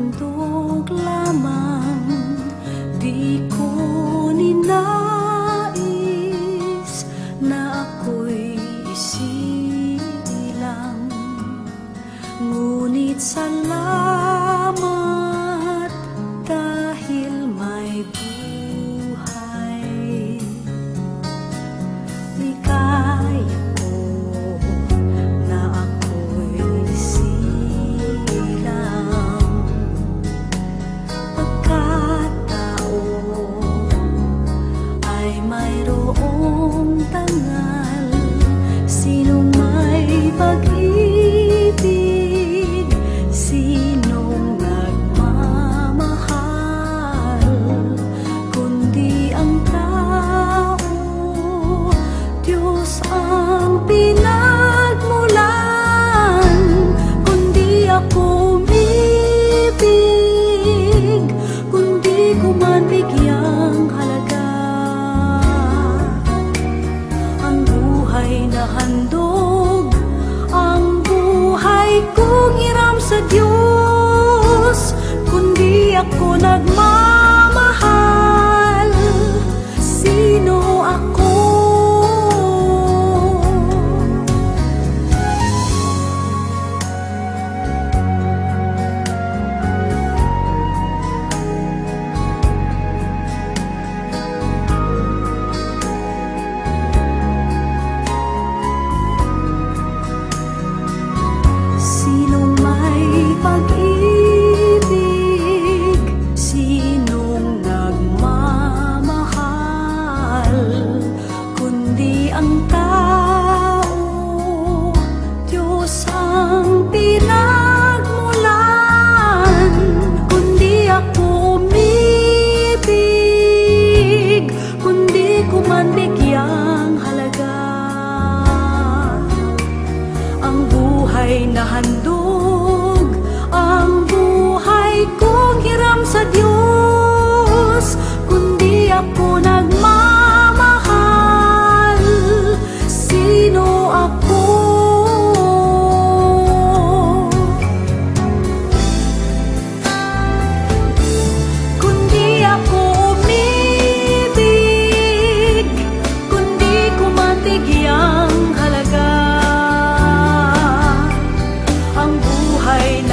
handog lamang Di ko ninais na ako'y isilang. Ngunit salamat dahil may buhay na handog Ang buhay kong hiram sa Diyos Kundi ako nagmamahal tanta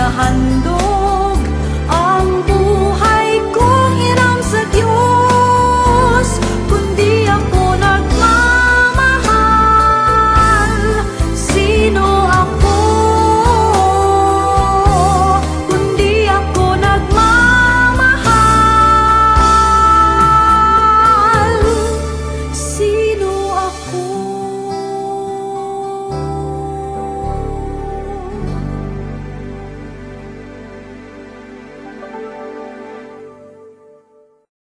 很多